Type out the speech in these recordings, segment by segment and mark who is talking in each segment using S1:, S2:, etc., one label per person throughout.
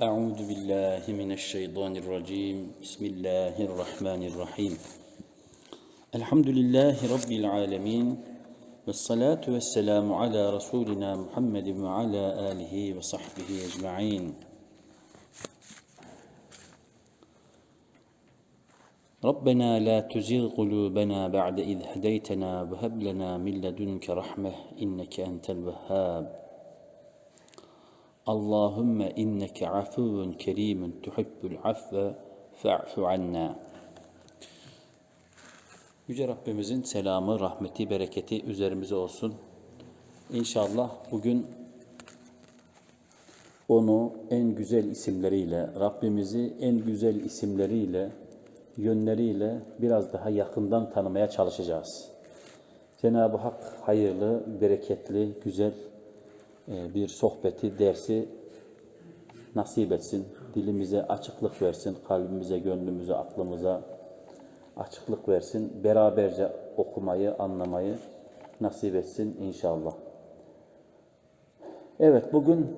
S1: أعوذ بالله من الشيطان الرجيم. بسم الله الرحمن الرحيم. الحمد لله رب العالمين والصلاة والسلام على رسولنا محمد وعلى آله وصحبه أجمعين. ربنا لا تزغ قلوبنا بعد إذ هديتنا وهب لنا من لدنك رحمة إنك أنت الوهاب. Allahümme inneke afuvun kerimun tuhibbul afve fe'fu anna. Yüce Rabbimizin selamı, rahmeti, bereketi üzerimize olsun. İnşallah bugün onu en güzel isimleriyle, Rabbimizi en güzel isimleriyle, yönleriyle biraz daha yakından tanımaya çalışacağız. Cenab-ı Hak hayırlı, bereketli, güzel, bir sohbeti, dersi nasip etsin. Dilimize açıklık versin, kalbimize, gönlümüze, aklımıza açıklık versin. Beraberce okumayı, anlamayı nasip etsin inşallah. Evet, bugün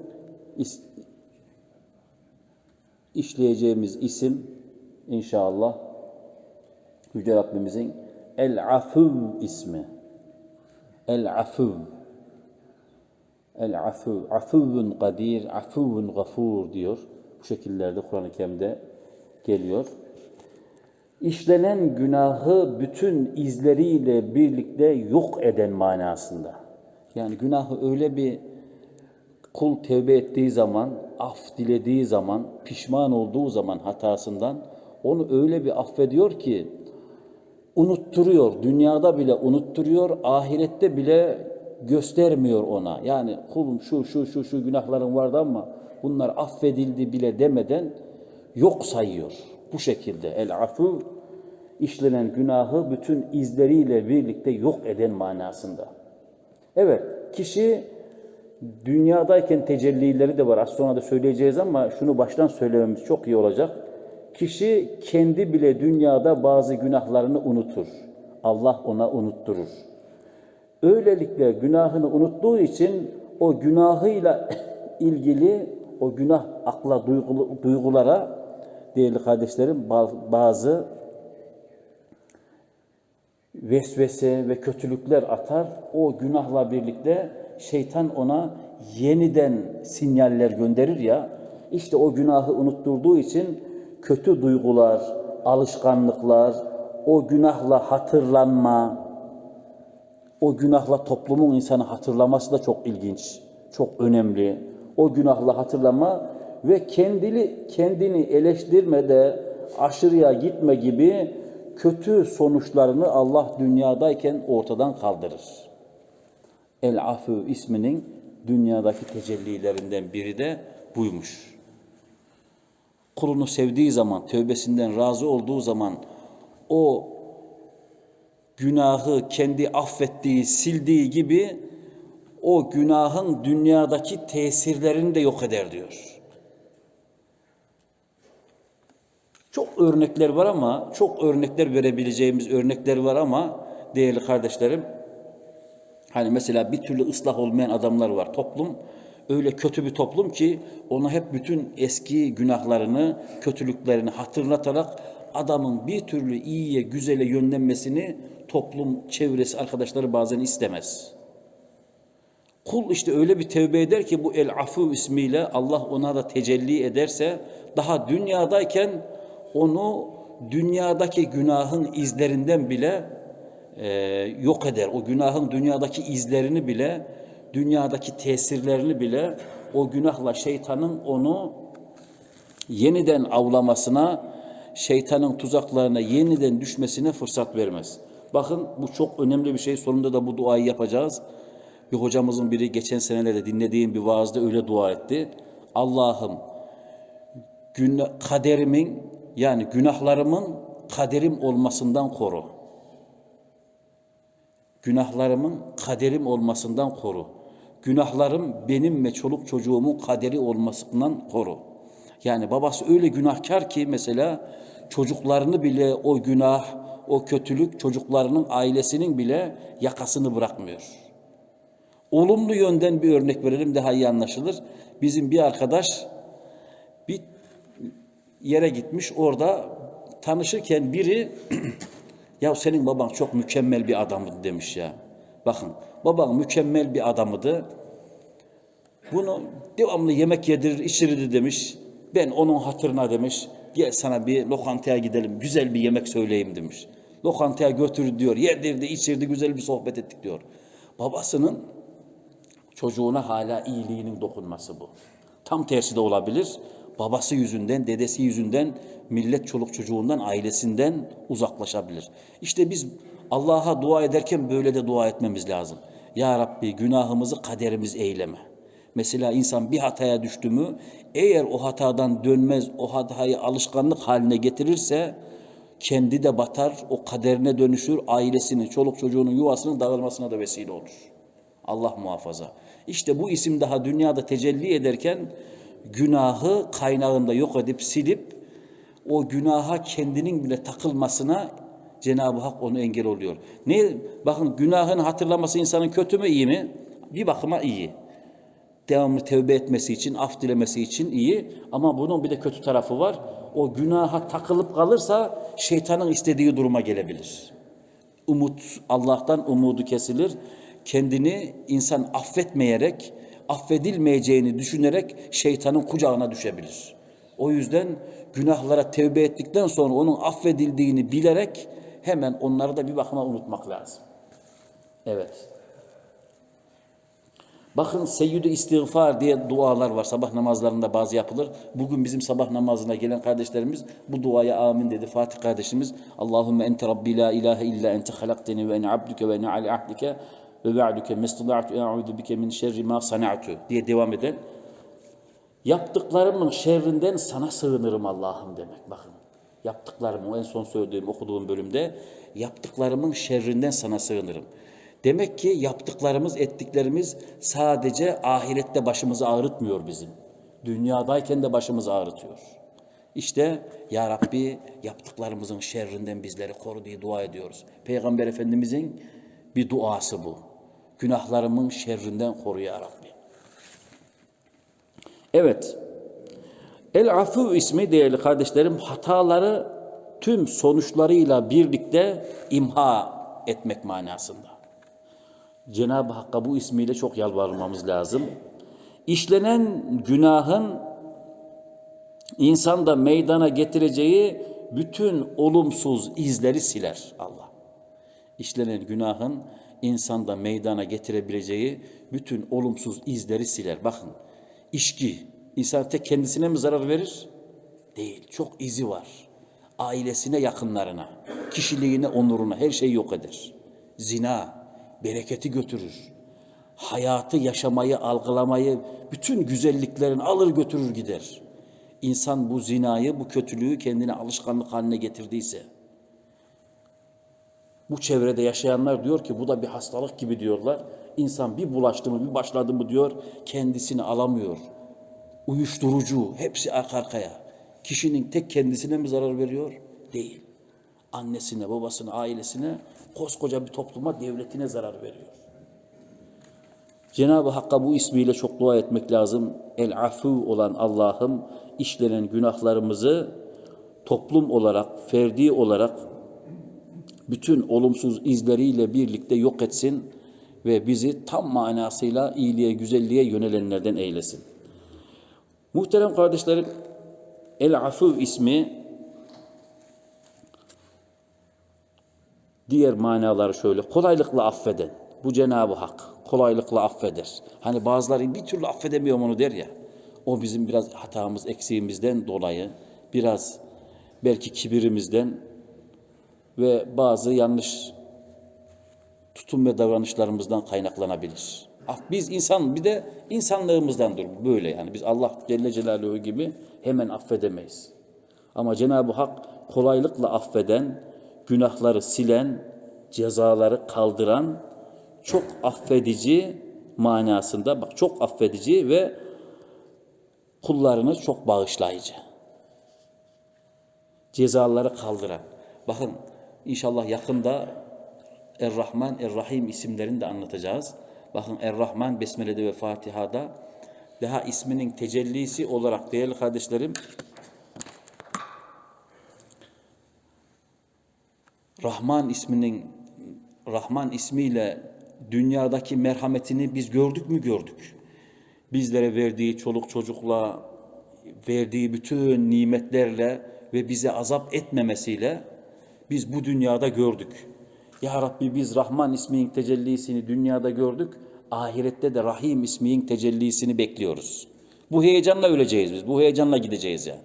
S1: is- işleyeceğimiz isim inşallah Yüce Rabbimizin El-Afuv ismi. El-Afuv. El afu, afuvun kadir, afuvun gafur diyor. Bu şekillerde Kur'an-ı Kerim'de geliyor. İşlenen günahı bütün izleriyle birlikte yok eden manasında. Yani günahı öyle bir kul tevbe ettiği zaman, af dilediği zaman, pişman olduğu zaman hatasından onu öyle bir affediyor ki unutturuyor. Dünyada bile unutturuyor, ahirette bile göstermiyor ona. Yani kulum şu şu şu şu günahların vardı ama bunlar affedildi bile demeden yok sayıyor. Bu şekilde el afu işlenen günahı bütün izleriyle birlikte yok eden manasında. Evet, kişi dünyadayken tecellileri de var. Az sonra da söyleyeceğiz ama şunu baştan söylememiz çok iyi olacak. Kişi kendi bile dünyada bazı günahlarını unutur. Allah ona unutturur. Öylelikle günahını unuttuğu için o günahıyla ilgili o günah akla duygulara değerli kardeşlerim bazı vesvese ve kötülükler atar. O günahla birlikte şeytan ona yeniden sinyaller gönderir ya. İşte o günahı unutturduğu için kötü duygular, alışkanlıklar, o günahla hatırlanma, o günahla toplumun insanı hatırlaması da çok ilginç, çok önemli. O günahla hatırlama ve kendini, kendini eleştirmede aşırıya gitme gibi kötü sonuçlarını Allah dünyadayken ortadan kaldırır. El-Afu isminin dünyadaki tecellilerinden biri de buymuş. Kulunu sevdiği zaman, tövbesinden razı olduğu zaman o günahı kendi affettiği, sildiği gibi o günahın dünyadaki tesirlerini de yok eder diyor. Çok örnekler var ama, çok örnekler verebileceğimiz örnekler var ama değerli kardeşlerim, hani mesela bir türlü ıslah olmayan adamlar var. Toplum öyle kötü bir toplum ki ona hep bütün eski günahlarını, kötülüklerini hatırlatarak adamın bir türlü iyiye, güzele yönlenmesini toplum, çevresi, arkadaşları bazen istemez. Kul işte öyle bir tevbe eder ki bu El-Afu ismiyle Allah ona da tecelli ederse daha dünyadayken onu dünyadaki günahın izlerinden bile e, yok eder. O günahın dünyadaki izlerini bile, dünyadaki tesirlerini bile o günahla şeytanın onu yeniden avlamasına, şeytanın tuzaklarına yeniden düşmesine fırsat vermez. Bakın bu çok önemli bir şey. Sonunda da bu duayı yapacağız. Bir hocamızın biri geçen senelerde dinlediğim bir vaazda öyle dua etti. Allah'ım kaderimin yani günahlarımın kaderim olmasından koru. Günahlarımın kaderim olmasından koru. Günahlarım benim ve çoluk çocuğumun kaderi olmasından koru. Yani babası öyle günahkar ki mesela çocuklarını bile o günah, o kötülük çocuklarının ailesinin bile yakasını bırakmıyor. Olumlu yönden bir örnek verelim daha iyi anlaşılır. Bizim bir arkadaş Bir yere gitmiş orada tanışırken biri ya senin baban çok mükemmel bir adamdı demiş ya. Bakın baban mükemmel bir adamıydı. Bunu devamlı yemek yedirir, içirirdi demiş. Ben onun hatırına demiş. Gel sana bir lokantaya gidelim, güzel bir yemek söyleyeyim demiş. Lokantaya götür diyor, yedirdi, içirdi, güzel bir sohbet ettik diyor. Babasının çocuğuna hala iyiliğinin dokunması bu. Tam tersi de olabilir. Babası yüzünden, dedesi yüzünden, millet çoluk çocuğundan, ailesinden uzaklaşabilir. İşte biz Allah'a dua ederken böyle de dua etmemiz lazım. Ya Rabbi günahımızı kaderimiz eyleme. Mesela insan bir hataya düştü mü, eğer o hatadan dönmez, o hatayı alışkanlık haline getirirse, kendi de batar, o kaderine dönüşür, ailesinin, çoluk çocuğunun yuvasının dağılmasına da vesile olur. Allah muhafaza. İşte bu isim daha dünyada tecelli ederken günahı kaynağında yok edip silip o günaha kendinin bile takılmasına Cenab-ı Hak onu engel oluyor. Ne bakın günahını hatırlaması insanın kötü mü iyi mi? Bir bakıma iyi. Devamlı tevbe etmesi için, af dilemesi için iyi ama bunun bir de kötü tarafı var. O günaha takılıp kalırsa şeytanın istediği duruma gelebilir. Umut Allah'tan umudu kesilir. Kendini insan affetmeyerek, affedilmeyeceğini düşünerek şeytanın kucağına düşebilir. O yüzden günahlara tevbe ettikten sonra onun affedildiğini bilerek hemen onları da bir bakıma unutmak lazım. Evet. Bakın seyyid istiğfar diye dualar var. Sabah namazlarında bazı yapılır. Bugün bizim sabah namazına gelen kardeşlerimiz bu duaya amin dedi. Fatih kardeşimiz Allahümme ente rabbi la ilahe illa ente halakteni ve ene abduke ve ene ali ahdike ve ba'duke mestada'tu e'udu bike min şerri ma sana'tu diye devam eden yaptıklarımın şerrinden sana sığınırım Allah'ım demek. Bakın yaptıklarımın en son söylediğim okuduğum bölümde yaptıklarımın şerrinden sana sığınırım. Demek ki yaptıklarımız, ettiklerimiz sadece ahirette başımızı ağrıtmıyor bizim. Dünyadayken de başımızı ağrıtıyor. İşte Ya Rabbi yaptıklarımızın şerrinden bizleri koru diye dua ediyoruz. Peygamber Efendimizin bir duası bu. Günahlarımın şerrinden koru Ya Rabbi. Evet. El Afu ismi değerli kardeşlerim hataları tüm sonuçlarıyla birlikte imha etmek manasında. Cenab-ı Hakk'a bu ismiyle çok yalvarmamız lazım. İşlenen günahın insanda meydana getireceği bütün olumsuz izleri siler Allah. İşlenen günahın insanda meydana getirebileceği bütün olumsuz izleri siler. Bakın içki insan tek kendisine mi zarar verir? Değil. Çok izi var. Ailesine, yakınlarına, kişiliğine, onuruna her şeyi yok eder. Zina, bereketi götürür. Hayatı yaşamayı, algılamayı, bütün güzelliklerini alır götürür gider. İnsan bu zinayı, bu kötülüğü kendine alışkanlık haline getirdiyse, bu çevrede yaşayanlar diyor ki bu da bir hastalık gibi diyorlar. İnsan bir bulaştı mı, bir başladı mı diyor, kendisini alamıyor. Uyuşturucu, hepsi arka arkaya. Kişinin tek kendisine mi zarar veriyor? Değil. Annesine, babasına, ailesine, koskoca bir topluma, devletine zarar veriyor. Cenab-ı Hakk'a bu ismiyle çok dua etmek lazım. El-Afu olan Allah'ım işlenen günahlarımızı toplum olarak, ferdi olarak bütün olumsuz izleriyle birlikte yok etsin ve bizi tam manasıyla iyiliğe, güzelliğe yönelenlerden eylesin. Muhterem kardeşlerim, El-Afu ismi diğer manaları şöyle, kolaylıkla affeden. Bu Cenab-ı Hak kolaylıkla affeder. Hani bazıları bir türlü affedemiyorum onu der ya. O bizim biraz hatamız, eksiğimizden dolayı, biraz belki kibirimizden ve bazı yanlış tutum ve davranışlarımızdan kaynaklanabilir. Ah, Biz insan bir de insanlığımızdandır böyle yani. Biz Allah Celle Celaluhu gibi hemen affedemeyiz. Ama Cenab-ı Hak kolaylıkla affeden, günahları silen, cezaları kaldıran, çok affedici manasında bak çok affedici ve kullarını çok bağışlayıcı. Cezaları kaldıran. Bakın inşallah yakında Er-Rahman, Er-Rahim isimlerini de anlatacağız. Bakın Er-Rahman Besmele'de ve Fatiha'da daha isminin tecellisi olarak değerli kardeşlerim Rahman isminin Rahman ismiyle dünyadaki merhametini biz gördük mü gördük. Bizlere verdiği çoluk çocukla, verdiği bütün nimetlerle ve bize azap etmemesiyle biz bu dünyada gördük. Ya Rabbi biz Rahman isminin tecellisini dünyada gördük. Ahirette de Rahim isminin tecellisini bekliyoruz. Bu heyecanla öleceğiz biz. Bu heyecanla gideceğiz yani.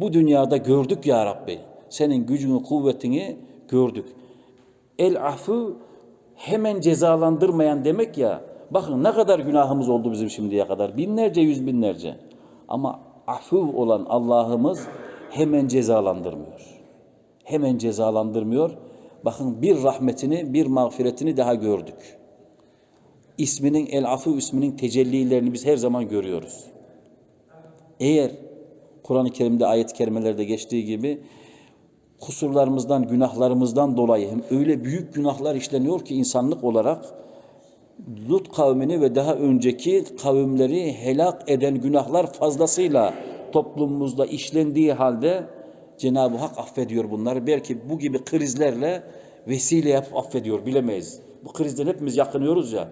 S1: Bu dünyada gördük ya Rabbi. Senin gücünü, kuvvetini gördük. El afu hemen cezalandırmayan demek ya. Bakın ne kadar günahımız oldu bizim şimdiye kadar. Binlerce, yüz binlerce. Ama afu olan Allah'ımız hemen cezalandırmıyor. Hemen cezalandırmıyor. Bakın bir rahmetini, bir mağfiretini daha gördük. İsminin El Afu isminin tecellilerini biz her zaman görüyoruz. Eğer Kur'an-ı Kerim'de ayet-i kerimelerde geçtiği gibi kusurlarımızdan, günahlarımızdan dolayı hem öyle büyük günahlar işleniyor ki insanlık olarak Lut kavmini ve daha önceki kavimleri helak eden günahlar fazlasıyla toplumumuzda işlendiği halde Cenab-ı Hak affediyor bunları. Belki bu gibi krizlerle vesile yapıp affediyor bilemeyiz. Bu krizden hepimiz yakınıyoruz ya.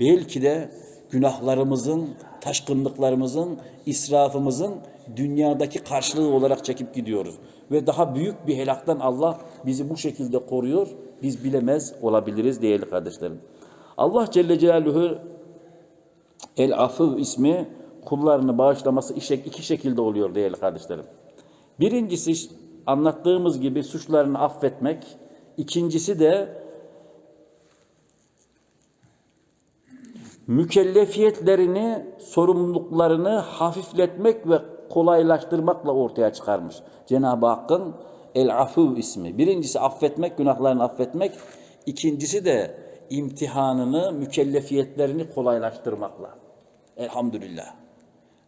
S1: Belki de günahlarımızın, taşkınlıklarımızın, israfımızın dünyadaki karşılığı olarak çekip gidiyoruz. Ve daha büyük bir helaktan Allah bizi bu şekilde koruyor. Biz bilemez olabiliriz değerli kardeşlerim. Allah Celle Celaluhu El Afı ismi kullarını bağışlaması iki şekilde oluyor değerli kardeşlerim. Birincisi anlattığımız gibi suçlarını affetmek. İkincisi de mükellefiyetlerini, sorumluluklarını hafifletmek ve kolaylaştırmakla ortaya çıkarmış. Cenab-ı Hakk'ın El-Afu ismi. Birincisi affetmek, günahlarını affetmek. İkincisi de imtihanını, mükellefiyetlerini kolaylaştırmakla. Elhamdülillah.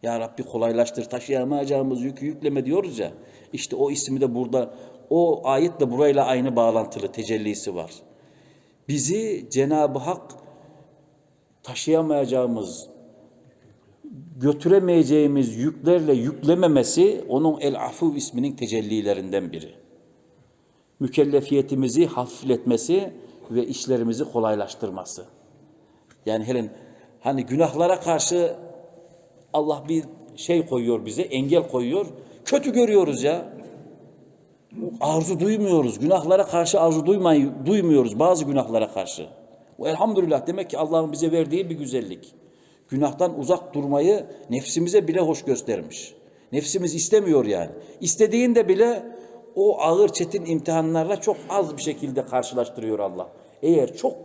S1: Ya Rabbi kolaylaştır, taşıyamayacağımız yükü yükleme diyoruz ya. İşte o ismi de burada, o ayet de burayla aynı bağlantılı tecellisi var. Bizi Cenab-ı Hak taşıyamayacağımız, götüremeyeceğimiz yüklerle yüklememesi onun El-Afu isminin tecellilerinden biri. Mükellefiyetimizi hafifletmesi ve işlerimizi kolaylaştırması. Yani hele hani günahlara karşı Allah bir şey koyuyor bize, engel koyuyor. Kötü görüyoruz ya. Arzu duymuyoruz. Günahlara karşı arzu duymayı, duymuyoruz bazı günahlara karşı. O elhamdülillah demek ki Allah'ın bize verdiği bir güzellik. Günahtan uzak durmayı nefsimize bile hoş göstermiş. Nefsimiz istemiyor yani. İstediğinde bile o ağır çetin imtihanlarla çok az bir şekilde karşılaştırıyor Allah. Eğer çok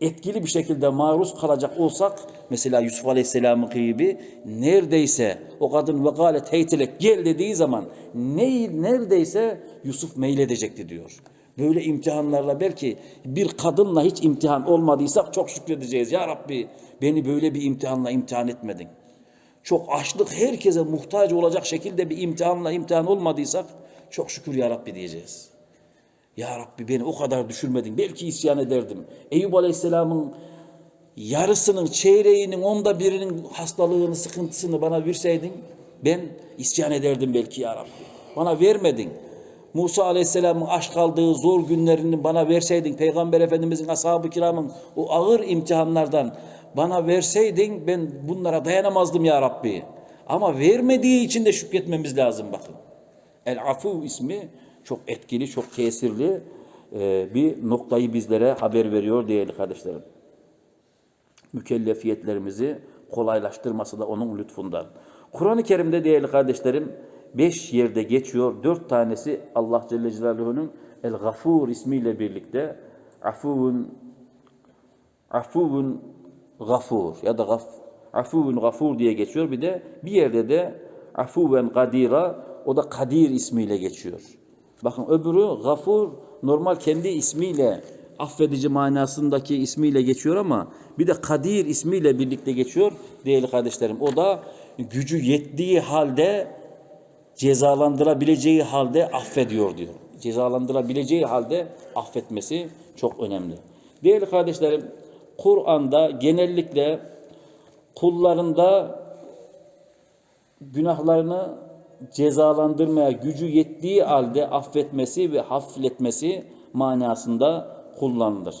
S1: etkili bir şekilde maruz kalacak olsak mesela Yusuf Aleyhisselam'ın gibi neredeyse o kadın vekalet heytelek gel dediği zaman ne, neredeyse Yusuf meyledecekti diyor. Böyle imtihanlarla belki bir kadınla hiç imtihan olmadıysak çok şükredeceğiz. Ya Rabbi beni böyle bir imtihanla imtihan etmedin. Çok açlık herkese muhtaç olacak şekilde bir imtihanla imtihan olmadıysak çok şükür ya Rabbi diyeceğiz. Ya Rabbi beni o kadar düşürmedin. Belki isyan ederdim. Eyüp Aleyhisselam'ın yarısının, çeyreğinin, onda birinin hastalığını, sıkıntısını bana verseydin ben isyan ederdim belki ya Rabbi. Bana vermedin. Musa Aleyhisselam'ın aşk kaldığı zor günlerini bana verseydin, Peygamber Efendimizin, ashab-ı kiramın o ağır imtihanlardan bana verseydin ben bunlara dayanamazdım ya Rabbi. Ama vermediği için de şükretmemiz lazım bakın. El-Afu ismi çok etkili, çok tesirli e, bir noktayı bizlere haber veriyor değerli kardeşlerim. Mükellefiyetlerimizi kolaylaştırması da onun lütfundan. Kur'an-ı Kerim'de değerli kardeşlerim beş yerde geçiyor. Dört tanesi Allah Celle Celaluhu'nun El-Gafur ismiyle birlikte afuvun afuvun gafur ya da gaf, afuvun gafur diye geçiyor. Bir de bir yerde de afuven kadira o da Kadir ismiyle geçiyor. Bakın öbürü Gafur normal kendi ismiyle affedici manasındaki ismiyle geçiyor ama bir de Kadir ismiyle birlikte geçiyor değerli kardeşlerim. O da gücü yettiği halde cezalandırabileceği halde affediyor diyor. Cezalandırabileceği halde affetmesi çok önemli. Değerli kardeşlerim Kur'an'da genellikle kullarında günahlarını cezalandırmaya gücü yettiği halde affetmesi ve hafifletmesi manasında kullanılır.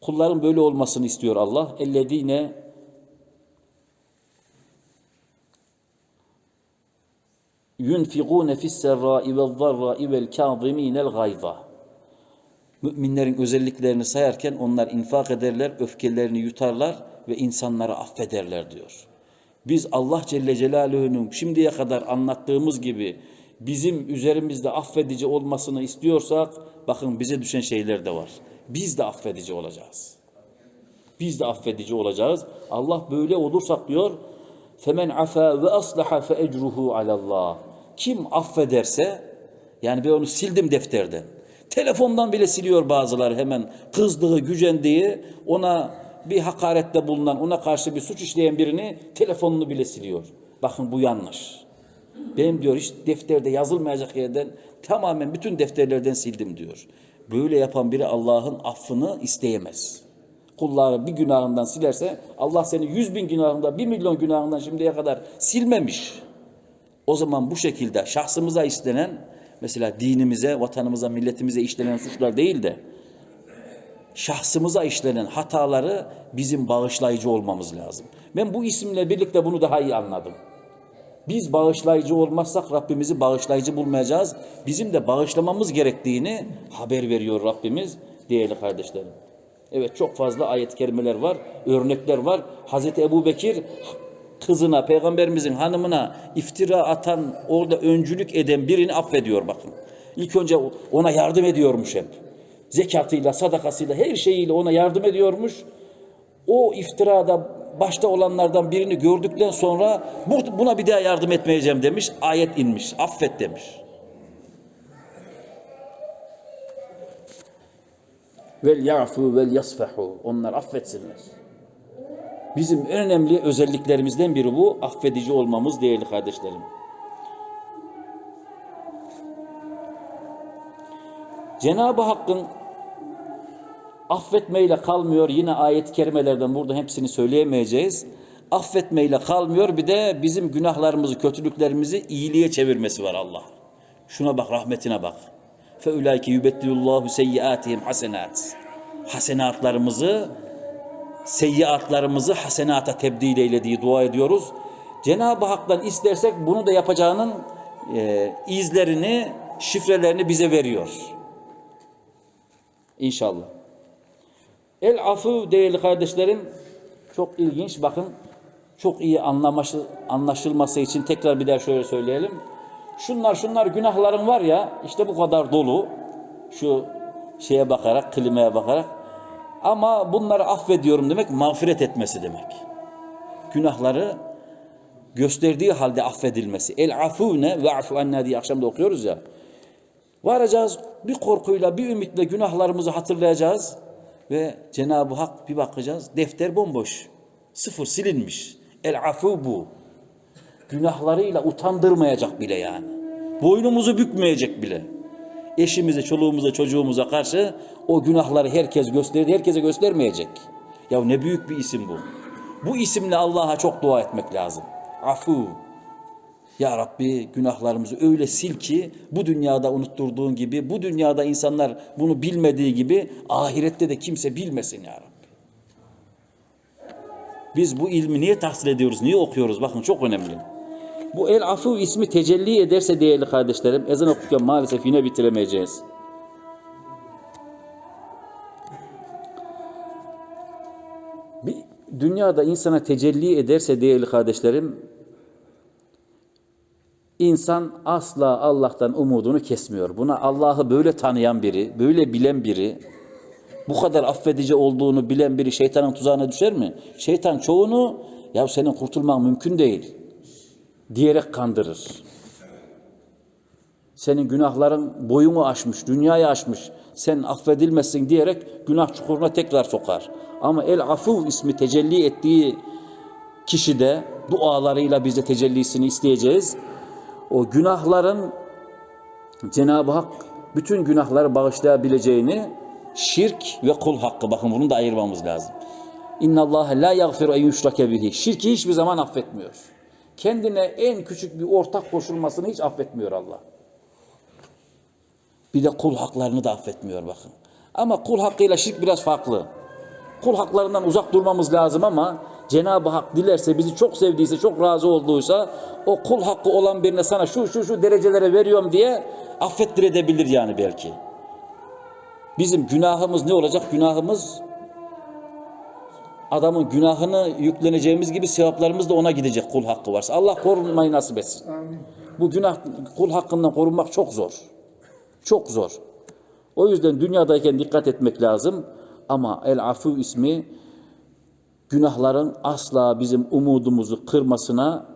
S1: Kulların böyle olmasını istiyor Allah. Ellezine yunfikune fis-serra'i ve'z-zarra'i vel-kâzimînel gayza. Müminlerin özelliklerini sayarken onlar infak ederler, öfkelerini yutarlar ve insanları affederler diyor. Biz Allah Celle Celaluhu'nun şimdiye kadar anlattığımız gibi bizim üzerimizde affedici olmasını istiyorsak bakın bize düşen şeyler de var. Biz de affedici olacağız. Biz de affedici olacağız. Allah böyle olursak diyor femen afa ve aslaha fe ecruhu alallah. Kim affederse yani ben onu sildim defterden. Telefondan bile siliyor bazıları hemen kızdığı, gücendiği, ona bir hakarette bulunan, ona karşı bir suç işleyen birini telefonunu bile siliyor. Bakın bu yanlış. Benim diyor hiç defterde yazılmayacak yerden tamamen bütün defterlerden sildim diyor. Böyle yapan biri Allah'ın affını isteyemez. Kulları bir günahından silerse Allah seni yüz bin günahından, bir milyon günahından şimdiye kadar silmemiş. O zaman bu şekilde şahsımıza işlenen, mesela dinimize, vatanımıza, milletimize işlenen suçlar değil de şahsımıza işlenen hataları bizim bağışlayıcı olmamız lazım. Ben bu isimle birlikte bunu daha iyi anladım. Biz bağışlayıcı olmazsak Rabbimizi bağışlayıcı bulmayacağız. Bizim de bağışlamamız gerektiğini haber veriyor Rabbimiz değerli kardeşlerim. Evet çok fazla ayet-i kerimeler var, örnekler var. Hazreti Ebu Bekir kızına, peygamberimizin hanımına iftira atan, orada öncülük eden birini affediyor bakın. İlk önce ona yardım ediyormuş hep. Zekatıyla, sadakasıyla, her şeyiyle ona yardım ediyormuş. O iftirada başta olanlardan birini gördükten sonra "Bu- buna bir daha yardım etmeyeceğim demiş. Ayet inmiş. Affet demiş. Vel ya'fu vel yasfahu. Onlar affetsinler. Bizim en önemli özelliklerimizden biri bu. Affedici olmamız değerli kardeşlerim. Cenab-ı Hakk'ın affetmeyle kalmıyor. Yine ayet-i kerimelerden burada hepsini söyleyemeyeceğiz. Affetmeyle kalmıyor. Bir de bizim günahlarımızı, kötülüklerimizi iyiliğe çevirmesi var Allah. Şuna bak, rahmetine bak. فَاُولَٰيكِ يُبَدِّلُ seyyiatihim hasenat. Hasenatlarımızı, seyyiatlarımızı hasenata tebdil eyle dua ediyoruz. Cenab-ı Hak'tan istersek bunu da yapacağının e, izlerini, şifrelerini bize veriyor. İnşallah. El afu değerli kardeşlerim çok ilginç bakın çok iyi anlaması, anlaşılması için tekrar bir daha şöyle söyleyelim. Şunlar şunlar günahların var ya işte bu kadar dolu şu şeye bakarak klimaya bakarak ama bunları affediyorum demek mağfiret etmesi demek. Günahları gösterdiği halde affedilmesi. El afune ve afu anna diye akşam da okuyoruz ya. Varacağız bir korkuyla, bir ümitle günahlarımızı hatırlayacağız ve Cenab-ı Hak bir bakacağız defter bomboş. Sıfır silinmiş. El afu bu. Günahlarıyla utandırmayacak bile yani. Boynumuzu bükmeyecek bile. Eşimize, çoluğumuza, çocuğumuza karşı o günahları herkes gösterdi, herkese göstermeyecek. Ya ne büyük bir isim bu. Bu isimle Allah'a çok dua etmek lazım. Afu. Ya Rabbi günahlarımızı öyle sil ki bu dünyada unutturduğun gibi, bu dünyada insanlar bunu bilmediği gibi ahirette de kimse bilmesin ya Rabbi. Biz bu ilmi niye tahsil ediyoruz, niye okuyoruz? Bakın çok önemli. Bu El Afu ismi tecelli ederse değerli kardeşlerim, ezan okurken maalesef yine bitiremeyeceğiz. Bir dünyada insana tecelli ederse değerli kardeşlerim, İnsan asla Allah'tan umudunu kesmiyor. Buna Allah'ı böyle tanıyan biri, böyle bilen biri, bu kadar affedici olduğunu bilen biri şeytanın tuzağına düşer mi? Şeytan çoğunu ya senin kurtulman mümkün değil diyerek kandırır. Senin günahların boyunu aşmış, dünyayı aşmış. Sen affedilmezsin diyerek günah çukuruna tekrar sokar. Ama El Afu ismi tecelli ettiği kişide dualarıyla bize tecellisini isteyeceğiz o günahların Cenab-ı Hak bütün günahları bağışlayabileceğini şirk ve kul hakkı bakın bunu da ayırmamız lazım. İnna Allah la yaghfiru en yushrake bihi. Şirki hiçbir zaman affetmiyor. Kendine en küçük bir ortak koşulmasını hiç affetmiyor Allah. Bir de kul haklarını da affetmiyor bakın. Ama kul hakkıyla şirk biraz farklı. Kul haklarından uzak durmamız lazım ama Cenab-ı Hak dilerse bizi çok sevdiyse, çok razı olduysa o kul hakkı olan birine sana şu şu şu derecelere veriyorum diye affettirebilir yani belki. Bizim günahımız ne olacak? Günahımız adamın günahını yükleneceğimiz gibi sevaplarımız da ona gidecek kul hakkı varsa. Allah korunmayı nasip etsin. Bu günah kul hakkından korunmak çok zor. Çok zor. O yüzden dünyadayken dikkat etmek lazım. Ama El Afu ismi günahların asla bizim umudumuzu kırmasına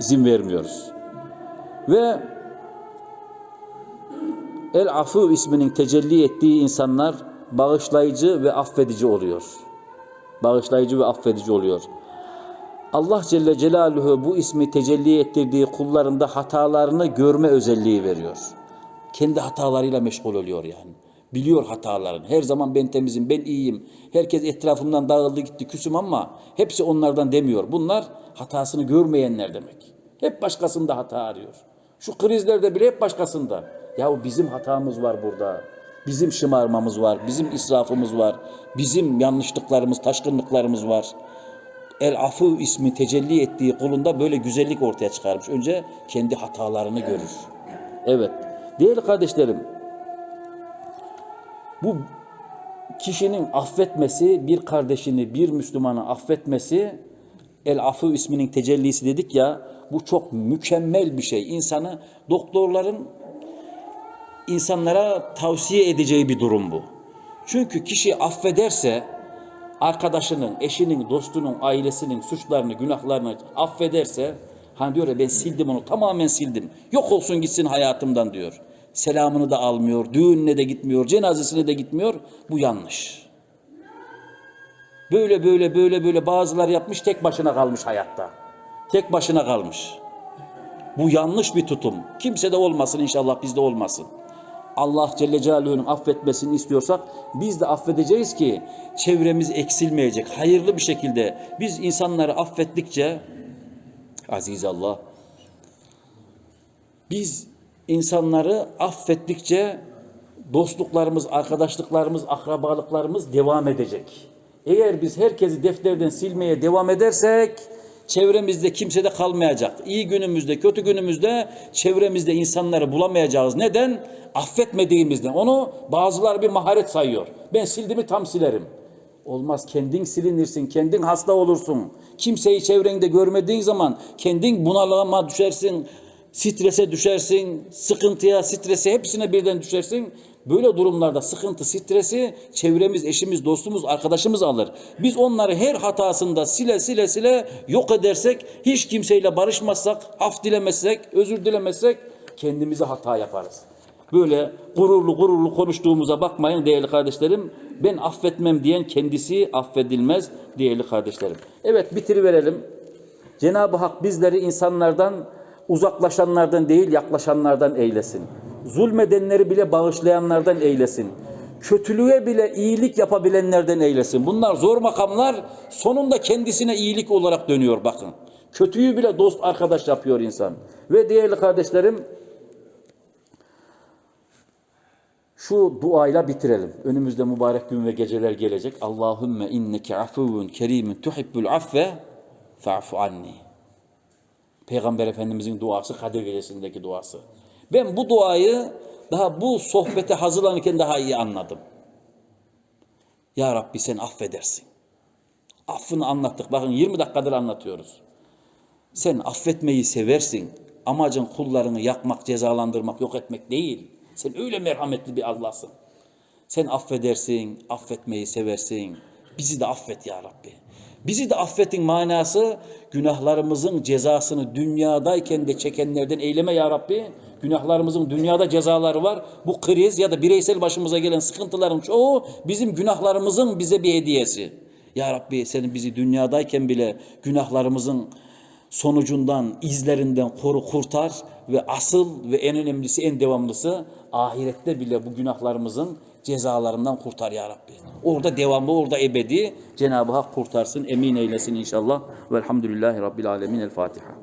S1: izin vermiyoruz. Ve El Afu isminin tecelli ettiği insanlar bağışlayıcı ve affedici oluyor. Bağışlayıcı ve affedici oluyor. Allah Celle Celaluhu bu ismi tecelli ettirdiği kullarında hatalarını görme özelliği veriyor. Kendi hatalarıyla meşgul oluyor yani. Biliyor hataların. Her zaman ben temizim, ben iyiyim. Herkes etrafımdan dağıldı gitti küsüm ama hepsi onlardan demiyor. Bunlar hatasını görmeyenler demek. Hep başkasında hata arıyor. Şu krizlerde bile hep başkasında. Ya bizim hatamız var burada. Bizim şımarmamız var, bizim israfımız var, bizim yanlışlıklarımız, taşkınlıklarımız var. El Afu ismi tecelli ettiği kulunda böyle güzellik ortaya çıkarmış. Önce kendi hatalarını görür. Evet. Değerli kardeşlerim, bu kişinin affetmesi, bir kardeşini, bir Müslümanı affetmesi, El Afu isminin tecellisi dedik ya, bu çok mükemmel bir şey. İnsanı, doktorların insanlara tavsiye edeceği bir durum bu. Çünkü kişi affederse, arkadaşının, eşinin, dostunun, ailesinin suçlarını, günahlarını affederse, hani diyor ya ben sildim onu, tamamen sildim. Yok olsun gitsin hayatımdan diyor. Selamını da almıyor, düğününe de gitmiyor, cenazesine de gitmiyor. Bu yanlış. Böyle böyle böyle böyle bazılar yapmış tek başına kalmış hayatta. Tek başına kalmış. Bu yanlış bir tutum. Kimse de olmasın inşallah bizde olmasın. Allah Celle Celaluhu'nun affetmesini istiyorsak biz de affedeceğiz ki çevremiz eksilmeyecek. Hayırlı bir şekilde biz insanları affettikçe aziz Allah biz insanları affettikçe dostluklarımız, arkadaşlıklarımız, akrabalıklarımız devam edecek. Eğer biz herkesi defterden silmeye devam edersek çevremizde kimse de kalmayacak. İyi günümüzde, kötü günümüzde çevremizde insanları bulamayacağız. Neden? Affetmediğimizden. Onu bazıları bir maharet sayıyor. Ben sildiğimi tam silerim. Olmaz kendin silinirsin, kendin hasta olursun. Kimseyi çevrende görmediğin zaman kendin bunalıma düşersin, strese düşersin, sıkıntıya, strese hepsine birden düşersin. Böyle durumlarda sıkıntı, stresi çevremiz, eşimiz, dostumuz, arkadaşımız alır. Biz onları her hatasında sile sile sile yok edersek, hiç kimseyle barışmazsak, af dilemezsek, özür dilemezsek kendimize hata yaparız. Böyle gururlu gururlu konuştuğumuza bakmayın değerli kardeşlerim. Ben affetmem diyen kendisi affedilmez değerli kardeşlerim. Evet bitiriverelim. Cenab-ı Hak bizleri insanlardan uzaklaşanlardan değil yaklaşanlardan eylesin. Zulmedenleri bile bağışlayanlardan eylesin. Kötülüğe bile iyilik yapabilenlerden eylesin. Bunlar zor makamlar sonunda kendisine iyilik olarak dönüyor bakın. Kötüyü bile dost arkadaş yapıyor insan. Ve değerli kardeşlerim şu duayla bitirelim. Önümüzde mübarek gün ve geceler gelecek. Allahümme inneke afuvun kerimun tuhibbul affe fa'fu anni. Peygamber Efendimizin duası Kadir Gecesi'ndeki duası. Ben bu duayı daha bu sohbete hazırlanırken daha iyi anladım. Ya Rabbi sen affedersin. Affını anlattık. Bakın 20 dakikadır anlatıyoruz. Sen affetmeyi seversin. Amacın kullarını yakmak, cezalandırmak, yok etmek değil. Sen öyle merhametli bir Allah'sın. Sen affedersin, affetmeyi seversin. Bizi de affet ya Rabbi. Bizi de affetin manası günahlarımızın cezasını dünyadayken de çekenlerden eyleme ya Rabbi. Günahlarımızın dünyada cezaları var. Bu kriz ya da bireysel başımıza gelen sıkıntıların çoğu bizim günahlarımızın bize bir hediyesi. Ya Rabbi sen bizi dünyadayken bile günahlarımızın sonucundan, izlerinden koru, kurtar ve asıl ve en önemlisi, en devamlısı ahirette bile bu günahlarımızın cezalarından kurtar ya Rabbi. Orada devamlı, orada ebedi Cenab-ı Hak kurtarsın, emin eylesin inşallah. Velhamdülillahi Rabbil Alemin. El Fatiha.